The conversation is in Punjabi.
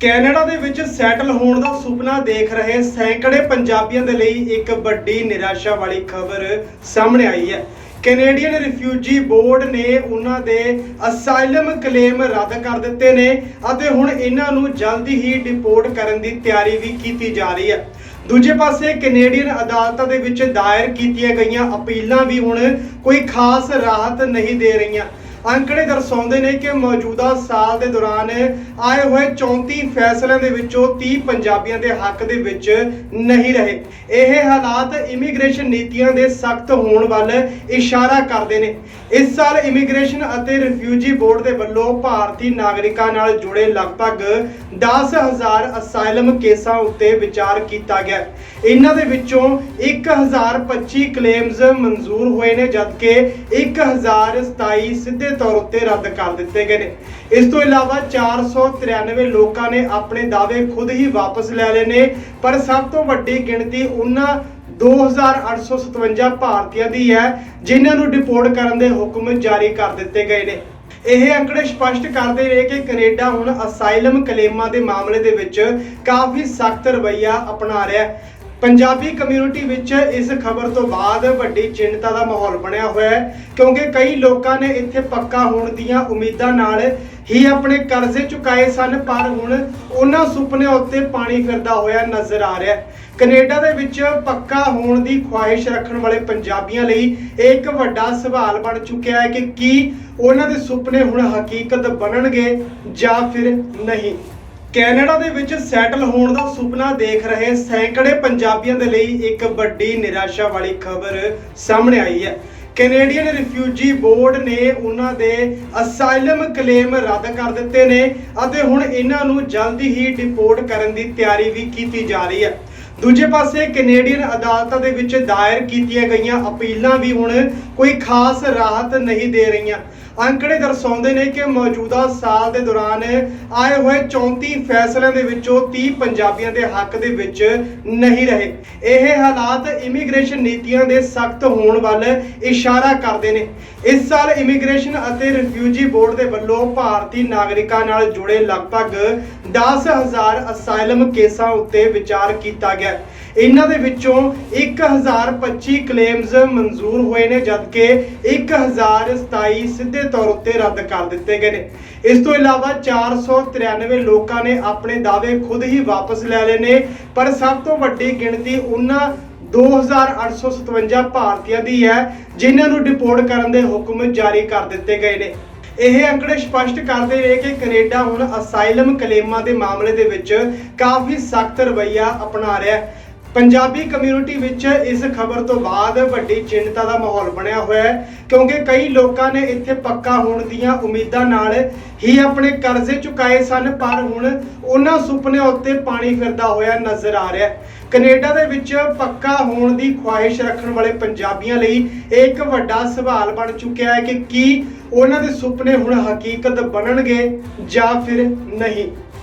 ਕੈਨੇਡਾ ਦੇ ਵਿੱਚ ਸੈਟਲ ਹੋਣ ਦਾ ਸੁਪਨਾ ਦੇਖ ਰਹੇ ਸੈਂਕੜੇ ਪੰਜਾਬੀਆਂ ਦੇ ਲਈ ਇੱਕ ਵੱਡੀ ਨਿਰਾਸ਼ਾ ਵਾਲੀ ਖਬਰ ਸਾਹਮਣੇ ਆਈ ਹੈ। ਕੈਨੇਡੀਅਨ ਰਿਫਿਊਜੀ ਬੋਰਡ ਨੇ ਉਹਨਾਂ ਦੇ ਅਸਾਈਲਮ ਕਲੇਮ ਰੱਦ ਕਰ ਦਿੱਤੇ ਨੇ ਅਤੇ ਹੁਣ ਇਹਨਾਂ ਨੂੰ ਜਲਦੀ ਹੀ ਡਿਪੋਰਟ ਕਰਨ ਦੀ ਤਿਆਰੀ ਵੀ ਕੀਤੀ ਜਾ ਰਹੀ ਹੈ। ਦੂਜੇ ਪਾਸੇ ਕੈਨੇਡੀਅਨ ਅਦਾਲਤਾਂ ਦੇ ਵਿੱਚ ਦਾਇਰ ਕੀਤੀਆਂ ਗਈਆਂ ਅਪੀਲਾਂ ਵੀ ਹੁਣ ਕੋਈ ਖਾਸ ਰਾਹਤ ਨਹੀਂ ਦੇ ਰਹੀਆਂ। ਅੰਕੜੇ ਦਰਸਾਉਂਦੇ ਨੇ ਕਿ ਮੌਜੂਦਾ ਸਾਲ ਦੇ ਦੌਰਾਨ ਆਏ ਹੋਏ 34 ਫੈਸਲਿਆਂ ਦੇ ਵਿੱਚੋਂ 30 ਪੰਜਾਬੀਆਂ ਦੇ ਹੱਕ ਦੇ ਵਿੱਚ ਨਹੀਂ ਰਹੇ। ਇਹ ਹਾਲਾਤ ਇਮੀਗ੍ਰੇਸ਼ਨ ਨੀਤੀਆਂ ਦੇ ਸਖਤ ਹੋਣ ਵੱਲ ਇਸ਼ਾਰਾ ਕਰਦੇ ਨੇ। ਇਸ ਸਾਲ ਇਮੀਗ੍ਰੇਸ਼ਨ ਅਤੇ ਰਿਫਿਊਜੀ ਬੋਰਡ ਦੇ ਵੱਲੋਂ ਭਾਰਤੀ ਨਾਗਰਿਕਾਂ ਨਾਲ ਜੁੜੇ ਲਗਭਗ 10000 ਅਸਾਈਲਮ ਕੇਸਾਂ ਉੱਤੇ ਵਿਚਾਰ ਕੀਤਾ ਗਿਆ। ਇਹਨਾਂ ਦੇ ਵਿੱਚੋਂ 1025 ਕਲੇਮਸ ਮਨਜ਼ੂਰ ਹੋਏ ਨੇ, ਜਦਕਿ 1027 ਸਿੱਧੇ ਤੌਰ ਉੱਤੇ ਰੱਦ ਕਰ ਦਿੱਤੇ ਗਏ ਨੇ। ਇਸ ਤੋਂ ਇਲਾਵਾ 493 ਲੋਕਾਂ ਨੇ ਆਪਣੇ ਦਾਅਵੇ ਖੁਦ ਹੀ ਵਾਪਸ ਲੈ ਲਏ ਨੇ, ਪਰ ਸਭ ਤੋਂ ਵੱਡੀ ਗਿਣਤੀ ਉਹਨਾਂ 2857 ਭਾਰਤੀਆਂ ਦੀ ਹੈ, ਜਿਨ੍ਹਾਂ ਨੂੰ ਡਿਪੋਰਟ ਕਰਨ ਦੇ ਹੁਕਮ ਜਾਰੀ ਕਰ ਦਿੱਤੇ ਗਏ ਨੇ। ਇਹ ਅੰਕੜੇ ਸਪਸ਼ਟ ਕਰਦੇ ਨੇ ਕਿ ਕੈਨੇਡਾ ਹੁਣ ਅਸਾਈਲਮ ਕਲੇਮਾਂ ਦੇ ਮਾਮਲੇ ਦੇ ਵਿੱਚ ਕਾਫੀ ਸਖਤ ਰਵੱਈਆ ਅਪਣਾ ਰਿਹਾ ਹੈ। ਪੰਜਾਬੀ ਕਮਿਊਨਿਟੀ ਵਿੱਚ ਇਸ ਖਬਰ ਤੋਂ ਬਾਅਦ ਵੱਡੀ ਚਿੰਤਾ ਦਾ ਮਾਹੌਲ ਬਣਿਆ ਹੋਇਆ ਹੈ, ਕਿਉਂਕਿ ਕਈ ਲੋਕਾਂ ਨੇ ਇੱਥੇ ਪੱਕਾ ਹੋਣ ਦੀਆਂ ਉਮੀਦਾਂ ਨਾਲ ਹੀ ਆਪਣੇ ਕਰਜ਼ੇ ਚੁਕਾਏ ਸਨ, ਪਰ ਹੁਣ ਉਹਨਾਂ ਸੁਪਨਿਆਂ ਉੱਤੇ ਪਾਣੀ ਫਿਰਦਾ ਹੋਇਆ ਨਜ਼ਰ ਆ ਰਿਹਾ ਹੈ। ਕੈਨੇਡਾ ਦੇ ਵਿੱਚ ਪੱਕਾ ਹੋਣ ਦੀ ਖੁਆਇਸ਼ ਰੱਖਣ ਵਾਲੇ ਪੰਜਾਬੀਆਂ ਲਈ ਇਹ ਇੱਕ ਵੱਡਾ ਸਵਾਲ ਬਣ ਚੁੱਕਿਆ ਹੈ ਕਿ ਕੀ ਉਹਨਾਂ ਦੇ ਸੁਪਨੇ ਹੁਣ ਹਕੀਕਤ ਬਣਨਗੇ ਜਾਂ ਫਿਰ ਨਹੀਂ। ਕੈਨੇਡਾ ਦੇ ਵਿੱਚ ਸੈਟਲ ਹੋਣ ਦਾ ਸੁਪਨਾ ਦੇਖ ਰਹੇ ਸੈਂਕੜੇ ਪੰਜਾਬੀਆਂ ਦੇ ਲਈ ਇੱਕ ਵੱਡੀ ਨਿਰਾਸ਼ਾ ਵਾਲੀ ਖਬਰ ਸਾਹਮਣੇ ਆਈ ਹੈ। ਕੈਨੇਡੀਅਨ ਰਿਫਿਊਜੀ ਬੋਰਡ ਨੇ ਉਹਨਾਂ ਦੇ ਅਸਾਈਲਮ ਕਲੇਮ ਰੱਦ ਕਰ ਦਿੱਤੇ ਨੇ ਅਤੇ ਹੁਣ ਇਹਨਾਂ ਨੂੰ ਜਲਦੀ ਹੀ ਡਿਪੋਰਟ ਕਰਨ ਦੀ ਤਿਆਰੀ ਵੀ ਕੀਤੀ ਜਾ ਰਹੀ ਹੈ। ਦੂਜੇ ਪਾਸੇ ਕੈਨੇਡੀਅਨ ਅਦਾਲਤਾਂ ਦੇ ਵਿੱਚ ਦਾਇਰ ਕੀਤੀਆਂ ਗਈਆਂ ਅਪੀਲਾਂ ਵੀ ਹੁਣ ਕੋਈ ਖਾਸ ਰਾਹਤ ਨਹੀਂ ਦੇ ਰਹੀਆਂ। ਅੰਕੜੇ ਦਰਸਾਉਂਦੇ ਨੇ ਕਿ ਮੌਜੂਦਾ ਸਾਲ ਦੇ ਦੌਰਾਨ ਆਏ ਹੋਏ 34 ਫੈਸਲਿਆਂ ਦੇ ਵਿੱਚੋਂ 30 ਪੰਜਾਬੀਆਂ ਦੇ ਹੱਕ ਦੇ ਵਿੱਚ ਨਹੀਂ ਰਹੇ। ਇਹ ਹਾਲਾਤ ਇਮੀਗ੍ਰੇਸ਼ਨ ਨੀਤੀਆਂ ਦੇ ਸਖਤ ਹੋਣ ਵੱਲ ਇਸ਼ਾਰਾ ਕਰਦੇ ਨੇ। ਇਸ ਸਾਲ ਇਮੀਗ੍ਰੇਸ਼ਨ ਅਤੇ ਰਿਫਿਊਜੀ ਬੋਰਡ ਦੇ ਵੱਲੋਂ ਭਾਰਤੀ ਨਾਗਰਿਕਾਂ ਨਾਲ ਜੁੜੇ ਲਗਭਗ 10000 ਅਸਾਈਲਮ ਕੇਸਾਂ ਉੱਤੇ ਵਿਚਾਰ ਕੀਤਾ ਗਿਆ। ਇਹਨਾਂ ਦੇ ਵਿੱਚੋਂ 1025 ਕਲੇਮਸ ਮਨਜ਼ੂਰ ਹੋਏ ਨੇ, ਜਦਕਿ 1027 ਸਿੱਧੇ ਤੌਰ ਉੱਤੇ ਰੱਦ ਕਰ ਦਿੱਤੇ ਗਏ ਨੇ। ਇਸ ਤੋਂ ਇਲਾਵਾ 493 ਲੋਕਾਂ ਨੇ ਆਪਣੇ ਦਾਅਵੇ ਖੁਦ ਹੀ ਵਾਪਸ ਲੈ ਲਏ ਨੇ, ਪਰ ਸਭ ਤੋਂ ਵੱਡੀ ਗਿਣਤੀ ਉਹਨਾਂ 2857 ਭਾਰਤੀਆਂ ਦੀ ਹੈ, ਜਿਨ੍ਹਾਂ ਨੂੰ ਡਿਪੋਰਟ ਕਰਨ ਦੇ ਹੁਕਮ ਜਾਰੀ ਕਰ ਦਿੱਤੇ ਗਏ ਨੇ। ਇਹ ਅੰਕੜੇ ਸਪਸ਼ਟ ਕਰਦੇ ਨੇ ਕਿ ਕੈਨੇਡਾ ਹੁਣ ਅਸਾਈਲਮ ਕਲੇਮਾਂ ਦੇ ਮਾਮਲੇ ਦੇ ਵਿੱਚ ਕਾਫੀ ਸਖਤ ਰਵੱਈਆ ਅਪਣਾ ਰਿਹਾ ਹੈ। ਪੰਜਾਬੀ ਕਮਿਊਨਿਟੀ ਵਿੱਚ ਇਸ ਖਬਰ ਤੋਂ ਬਾਅਦ ਵੱਡੀ ਚਿੰਤਾ ਦਾ ਮਾਹੌਲ ਬਣਿਆ ਹੋਇਆ ਹੈ, ਕਿਉਂਕਿ ਕਈ ਲੋਕਾਂ ਨੇ ਇੱਥੇ ਪੱਕਾ ਹੋਣ ਦੀਆਂ ਉਮੀਦਾਂ ਨਾਲ ਹੀ ਆਪਣੇ ਕਰਜ਼ੇ ਚੁਕਾਏ ਸਨ, ਪਰ ਹੁਣ ਉਹਨਾਂ ਸੁਪਨਿਆਂ ਉੱਤੇ ਪਾਣੀ ਫਿਰਦਾ ਹੋਇਆ ਨਜ਼ਰ ਆ ਰਿਹਾ ਹੈ। ਕੈਨੇਡਾ ਦੇ ਵਿੱਚ ਪੱਕਾ ਹੋਣ ਦੀ ਖੁਆਇਸ਼ ਰੱਖਣ ਵਾਲੇ ਪੰਜਾਬੀਆਂ ਲਈ ਇਹ ਇੱਕ ਵੱਡਾ ਸਵਾਲ ਬਣ ਚੁੱਕਿਆ ਹੈ ਕਿ ਕੀ ਉਹਨਾਂ ਦੇ ਸੁਪਨੇ ਹੁਣ ਹਕੀਕਤ ਬਣਨਗੇ ਜਾਂ ਫਿਰ ਨਹੀਂ।